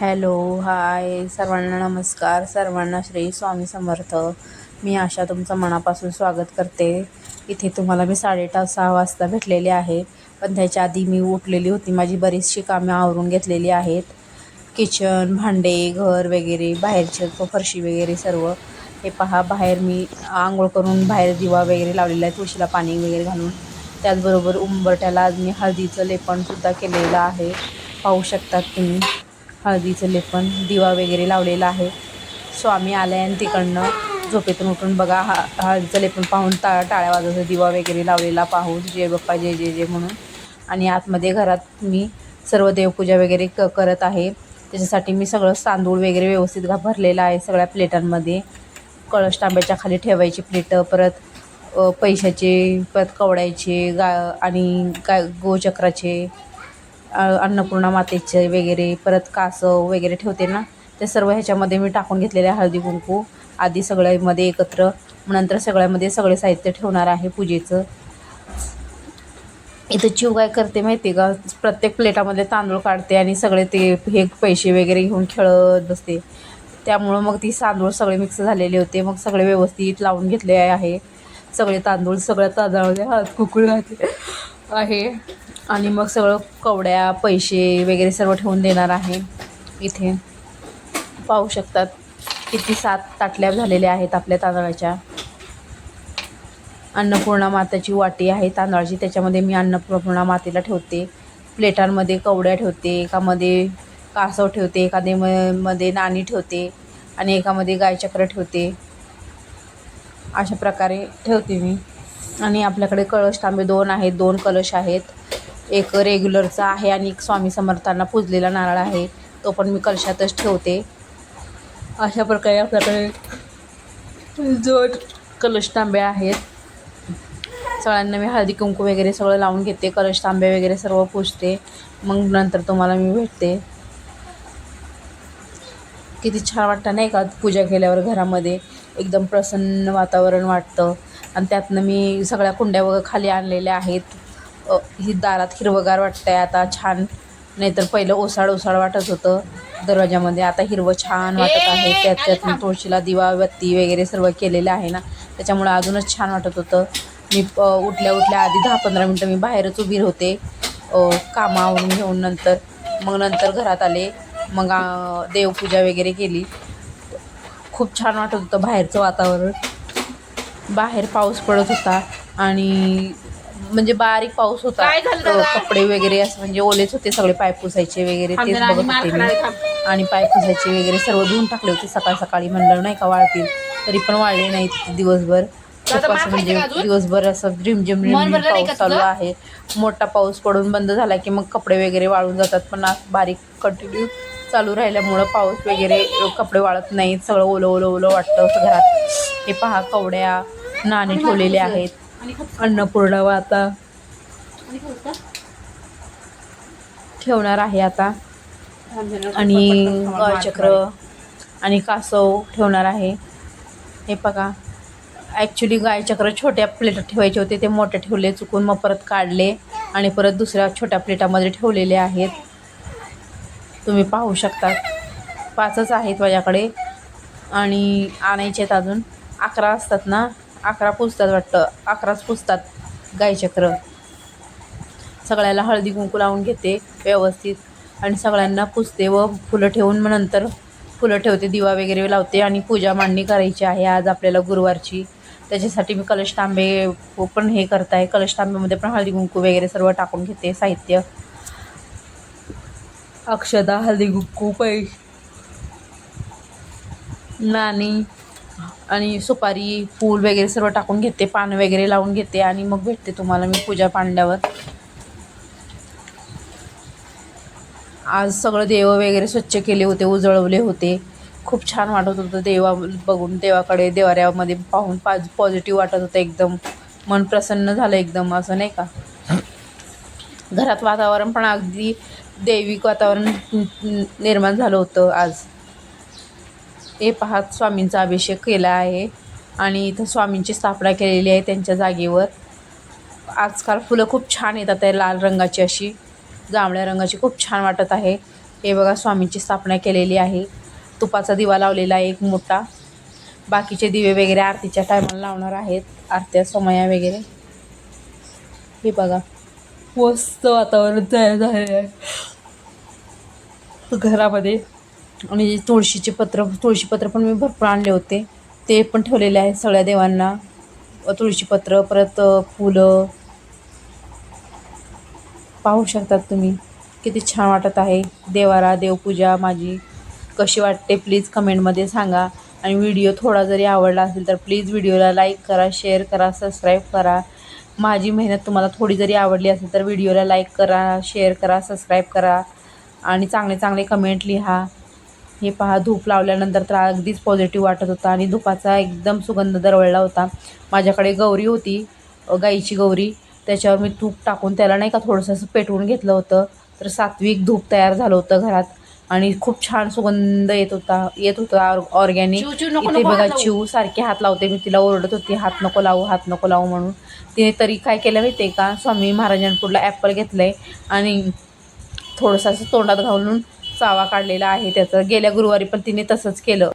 Hello hi सर्वांना नमस्कार. सर्वांना श्री स्वामी समर्थ. मी आशा तुमचं मनापासून स्वागत करते. इथे तुम्हाला मी साडेटा सहा वाजता भेटलेले आहे पण त्याच्या आधी मी उठलेली होती. माझी बरीचशी कामे आवरून घेतलेली आहेत. किचन भांडे घर वगैरे बाहेरचे फरशी वगैरे सर्व. हे पहा बाहेर मी आंघोळ करून बाहेर दिवा वगैरे लावलेला आहे तुळशीला पाणी वगैरे घालून. त्याचबरोबर उंबरट्याला आज मी हळदीचं लेपणसुद्धा केलेलं आहे. पाहू शकतात तुम्ही. हळदीचं लेपन दिवा वगैरे लावलेला आहे. स्वामी आले आणि तिकडनं झोपेतून उठून बघा हा हळदीचं लेपन पाहून टा टाळ्या वाजवतं दिवा वगैरे लावलेला पाहून जय बाप्पा जय जय जय म्हणून. आणि आतमध्ये घरात मी सर्व देवपूजा वगैरे क करत आहे. त्याच्यासाठी मी सगळं तांदूळ वगैरे व्यवस्थित घा भरलेलं आहे सगळ्या प्लेटांमध्ये. कळश तांब्याच्या खाली ठेवायची प्लेटं परत पैशाचे परत कवड्याचे गा आणि गा गोचक्राचे अन्नपूर्णा मातेचे वगैरे परत कासव वगैरे ठेवते ना ते सर्व ह्याच्यामध्ये मी टाकून घेतलेले आहे हळदी कुंकू. आधी सगळ्यामध्ये एकत्र नंतर सगळ्यामध्ये सगळे साहित्य ठेवणार आहे पूजेचं. इथं चिव काय करते माहिती आहे का? प्रत्येक प्लेटामध्ये तांदूळ काढते आणि सगळे ते हे पैसे वगैरे घेऊन खेळत बसते. त्यामुळं मग ती तांदूळ सगळे मिक्स झालेले होते. मग सगळे व्यवस्थित लावून घेतले आहे. सगळे तांदूळ सगळ्या तांदळामध्ये हात कुकळ घातले आहे. आणि मग सगळं कवड्या पैसे वगैरे सर्व ठेवून देणार आहे. इथे पाहू शकतात किती सात ताटल्या झालेल्या आहेत आपल्या तांदळाच्या. अन्नपूर्णा माताची वाटी आहे तांदळाची त्याच्यामध्ये मी अन्नपूर्णा मातेला ठेवते. प्लेटांमध्ये कवड्या ठेवते एकामध्ये कासव ठेवते एखादे म मध्ये नाणी ठेवते आणि एकामध्ये गायचक्र ठेवते. अशा प्रकारे ठेवते मी. आणि आपल्याकडे कळश तांबे दोन आहेत दोन कलश आहेत. एक रेग्युलरचा आहे आणि एक स्वामी समर्थांना पूजलेला नारळ आहे. तो पण मी कलशातच ठेवते. अशा प्रकारे आपल्याकडे जड कलश तांबे आहेत. सगळ्यांना मी हळदी कुंकू वगैरे सगळं लावून घेते. कलश तांबे वगैरे सर्व पुजते. मग नंतर तुम्हाला मी भेटते. किती छान वाटतं नाही का? पूजा केल्यावर घरामध्ये एकदम प्रसन्न वातावरण वाटतं. आणि त्यातनं मी सगळ्या कुंड्या वगैरे खाली आणलेल्या आहेत. ही दारात हिरवगार वाटतं आहे आता छान नाहीतर पहिलं ओसाड ओसाड वाटत होतं दरवाजामध्ये. आता हिरवं छान वाटत आहे. मी तुळशीला दिवा बत्ती वगैरे सर्व केलेलं आहे ना. त्याच्यामुळं अजूनच छान वाटत होतं. मी उठल्या उठल्या आधी दहा पंधरा मिनटं मी बाहेरच उभी होते अ, कामं आवरून घेऊन नंतर मग नंतर घरात आले. मग देवपूजा वगैरे केली. खूप छान वाटत होतं बाहेरचं वातावरण. बाहेर पाऊस पडत होता आणि म्हणजे बारीक पाऊस होता. काय झालं? कपडे वगैरे असं म्हणजे ओलेच होते सगळे पाय पुसायचे वगैरे तेच बघत होते मी. आणि पाय पुसायचे वगैरे सर्व धुवून टाकले होते सकाळ सकाळी. म्हणलं नाही का वाळतील तरी पण वाळले नाहीत दिवसभर. खूप असं म्हणजे आहे का अजून? दिवसभर असं रिमझिम मन रिमझिम भरलं नाही पाऊस चालू तुझं? आहे. मोठा पाऊस पडून बंद झाला की मग कपडे वगैरे वाळून जातात. पण आज बारीक कंटिन्यू चालू राहिल्यामुळं पाऊस वगैरे कपडे वाळत नाहीत. सगळं ओलं ओलं ओलं वाटतं असं घरात. हे पहा कवड्या नाणी ठेवलेले आहेत. अन्नपूर्णा आता. ठेवणार आहे आता. आणि गायचक्र आणि कासव ठेवणार आहे. हे बघा. ॲक्च्युली गायचक्र छोट्या प्लेटात ठेवायचे होते. ते मोठे ठेवले चुकून मग परत काढले आणि परत दुसऱ्या छोट्या प्लेटामध्ये ठेवलेले आहेत. तुम्ही पाहू शकता. पाचच आहेत माझ्याकडे. आणि आणायचे आहेत अजून. अकरा असतात ना? अकरा पुजतात वाटतं. अकराच पुजतात गायचक्र. सगळ्याला हळदी कुंकू लावून घेते व्यवस्थित. आणि सगळ्यांना पुजते व फुलं ठेवून मग नंतर फुलं ठेवते दिवा वगैरे लावते आणि पूजा मांडणी करायची आहे आज आपल्याला गुरुवारची. त्याच्यासाठी मी कलश तांबे पण हे करत आहे कलश तांबेमध्ये पण हळदी कुंकू वगैरे सर्व टाकून घेते साहित्य. अक्षदा हळदी कुंकू पै नाणी. आणि सुपारी फूल वगैरे सर्व टाकून घेते पान वगैरे लावून घेते आणि मग भेटते तुम्हाला मी पूजा पांडल्यावर आज सगळं देव वगैरे स्वच्छ केले होते उजळवले होते. खूप छान वाटत होतं देवा बघून देवाकडे देवाऱ्यामध्ये पाहून पाज पॉझिटिव्ह वाटत होतं एकदम. मन प्रसन्न झालं एकदम असं नाही का? घरात वातावरण पण अगदी दैविक वातावरण निर्माण झालं होतं आज. हे पाहत स्वामींचा अभिषेक केला आहे आणि इथं स्वामींची स्थापना केलेली आहे त्यांच्या जागेवर. आजकाल फुलं खूप छान येतात आहे लाल रंगाची अशी जांभळ्या रंगाची खूप छान वाटत आहे. हे बघा स्वामींची स्थापना केलेली आहे. तुपाचा दिवा लावलेला आहे एक मोठा. बाकीचे दिवे वगैरे आरतीच्या टायमाला लावणार आहेत. आरत्या समया वगैरे. हे बघा मस्त वातावरण तयार झालेलं आहे. घरामध्ये आणि तुळशीचे पत्र तुळशीपत्र पण मी भरपूर आणले होते. ते पण ठेवलेले आहे सगळ्या देवांना. अ, तुळशीपत्र परत फुलं. पाहू शकतात तुम्ही. किती छान वाटत आहे. देवारा देवपूजा माझी. कशी वाटते प्लीज कमेंटमध्ये सांगा. आणि व्हिडिओ थोडा जरी आवडला असेल तर प्लीज व्हिडिओला लाईक करा शेअर करा सबस्क्राईब करा. माझी मेहनत तुम्हाला थोडी जरी आवडली असेल तर व्हिडिओला लाईक करा शेअर करा सबस्क्राईब करा. आणि चांगले चांगले कमेंट लिहा. हे पहा धूप लावल्यानंतर तर अगदीच पॉझिटिव्ह वाटत होता आणि धुपाचा एकदम सुगंध दरवळला होता. माझ्याकडे गौरी होती गाईची गौरी. त्याच्यावर मी तूप टाकून त्याला नाही का थोडंसं असं पेटवून घेतलं होतं. तर सात्विक धूप तयार झालं होतं घरात आणि खूप छान सुगंध येत होता येत होता ऑर्गॅनिक इथे बघा. चिव सारखे हात लावते मी तिला ओरडत होती हात नको लावू हात नको लावू म्हणून. तिने तरी काय केलं माहिती आहे का स्वामी महाराजांपुढला ॲपल घेतलंय आणि थोडंसं असं तोंडात घालून चावा काढलेला आहे त्याचं. गेल्या गुरुवारी पण तिने तसंच केलं.